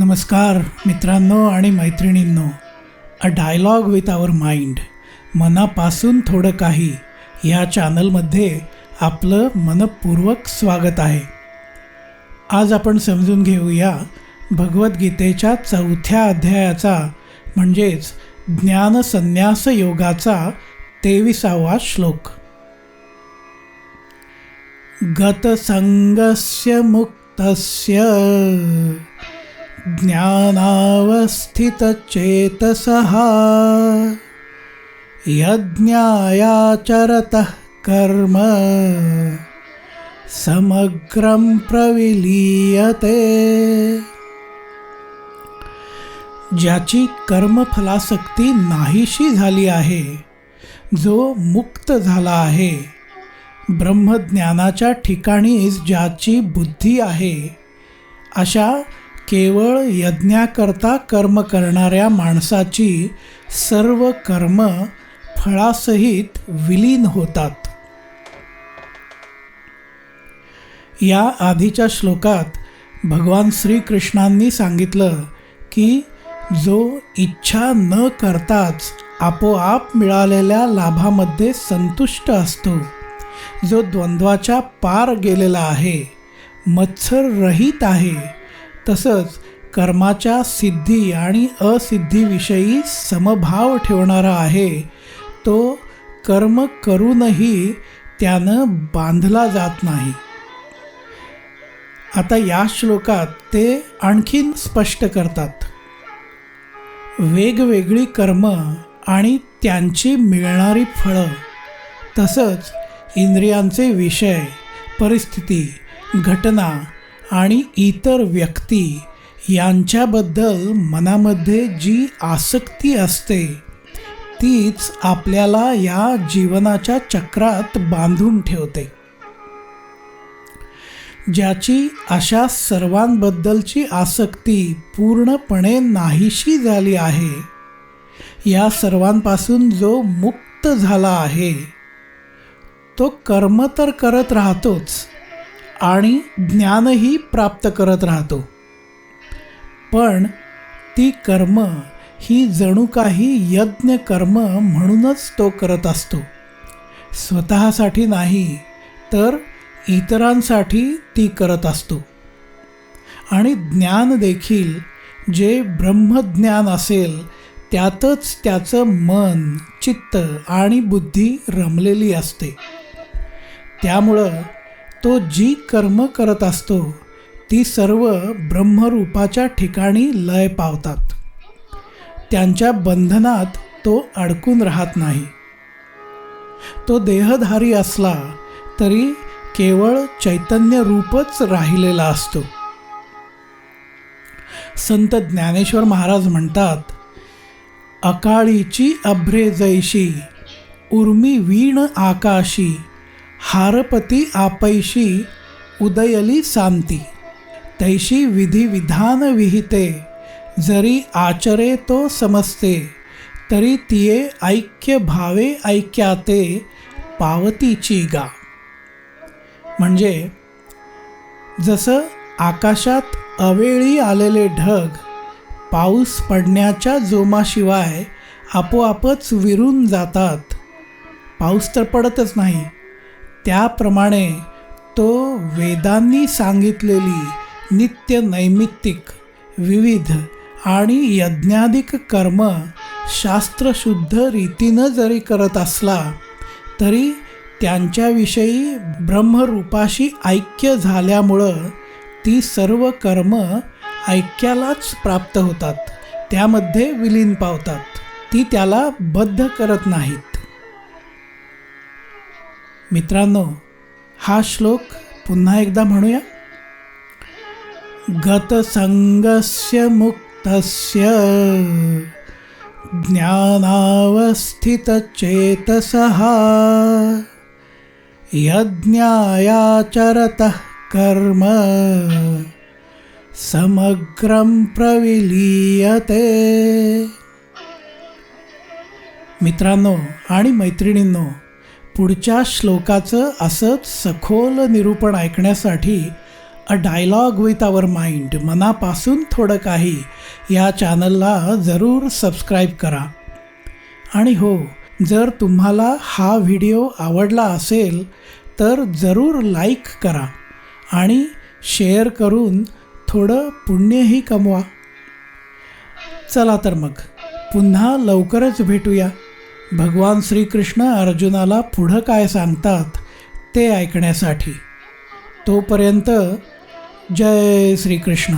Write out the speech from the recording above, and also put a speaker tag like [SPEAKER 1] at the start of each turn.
[SPEAKER 1] नमस्कार मित्रांनो आणि मैत्रिणींनो. A dialogue with our mind मनापासून थोडं काही. या चॅनलमध्ये आपलं मनपूर्वक स्वागत आहे. आज आपण समजून घेऊया भगवद्गीतेच्या चौथ्या अध्यायाचा म्हणजेच ज्ञानसन्यास योगाचा तेविसावा श्लोक. गतसंगस्य मुक्तस्य। ज्ञानावस्थितचेतसः। यज्ञायाचरतः कर्म समग्रं प्रविलीयते। ज्याची कर्मफलासक्ती नाहीशी झाली आहे जो मुक्त झाला आहे ब्रह्मज्ञानाच्या ठिकाणीच ज्याची बुद्धी आहे अशा केवळ यज्ञाकरता कर्म करणाऱ्या माणसाची सर्व कर्म फळासहित विलीन होतात. या आधीच्या श्लोकात भगवान श्रीकृष्णांनी सांगितलं की जो इच्छा न करताच आपोआप मिळालेल्या लाभामध्ये संतुष्ट असतो. जो द्वंद्वाच्या पार गेलेला आहे मत्सर रहित आहे तसंच कर्माच्या सिद्धी आणि असिद्धीविषयी समभाव ठेवणारा आहे. तो कर्म करूनही त्यानं बांधला जात नाही. आता या श्लोकात ते आणखीन स्पष्ट करतात. वेगवेगळी कर्म आणि त्यांची मिळणारी फळं तसंच इंद्रियांचे विषय परिस्थिती घटना आणि इतर व्यक्ती यांच्याबद्दल मनामध्ये जी आसक्ती असते तीच आपल्याला या जीवनाच्या चक्रात बांधून ठेवते. ज्याची अशा सर्वांबद्दलची आसक्ती पूर्णपणे नाहीशी झाली आहे. या सर्वांपासून जो मुक्त झाला आहे तो कर्म तर करत राहतोच. आणि ज्ञानही प्राप्त करत राहतो. पण ती कर्म ही जणू काही यज्ञ कर्म म्हणूनच तो करत असतो. स्वतःसाठी नाही तर इतरांसाठी ती करत असतो. आणि ज्ञान देखील जे ब्रह्मज्ञान असेल त्यातच त्याचं मन चित्त आणि बुद्धी रमलेली असते. त्यामुळं तो जी कर्म करत असतो ती सर्व ब्रह्मरूपाच्या ठिकाणी लय पावतात. त्यांच्या बंधनात तो अडकून राहत नाही. तो देहधारी असला तरी केवळ चैतन्य रूपच राहिलेला असतो. संत ज्ञानेश्वर महाराज म्हणतात अकाळीची अभ्रे जैशी उर्मी वीण आकाशी हारपती आपैशी उदयली सांती. तैशी विधी विधान विहिते जरी आचरे तो समजते तरी तिये ऐक्य भावे ऐक्याते पावतीची गा. म्हणजे जसं आकाशात अवेळी आलेले ढग पाऊस पडण्याच्या जोमाशिवाय आपोआपच विरून जातात. पाऊस तर पडतच नाही त्याप्रमाणे तो वेदांनी सांगितलेली नित्य नैमित्तिक विविध आणि यज्ञाधिक कर्म शास्त्रशुद्ध रीतीनं जरी करत असला तरी त्यांच्याविषयी ब्रह्मरूपाशी ऐक्य झाल्यामुळं ती सर्व कर्म ऐक्यालाच प्राप्त होतात त्यामध्ये विलीन पावतात. ती त्याला बद्ध करत नाहीत. मित्रांनो हा श्लोक पुन्हा एकदा म्हणूया. गतसंगस्य मुक्तस्य ज्ञानावस्थितचेतसः यज्ञायाचरतः कर्म समग्रं प्रविलीयते। मित्रांनो आणि मैत्रिणींनो पुढच्या श्लोकाचं असंच सखोल निरूपण ऐकण्यासाठी a dialogue with our mind मनापासून थोडं काही या चॅनलला जरूर सबस्क्राईब करा. आणि हो जर तुम्हाला हा व्हिडिओ आवडला असेल तर जरूर लाईक करा आणि शेअर करून थोडं पुण्यही कमवा. चला तर मग पुन्हा लवकरच भेटूया. भगवान श्रीकृष्ण अर्जुनाला पुढं काय सांगतात ते ऐकण्यासाठी. तोपर्यंत जय श्रीकृष्ण.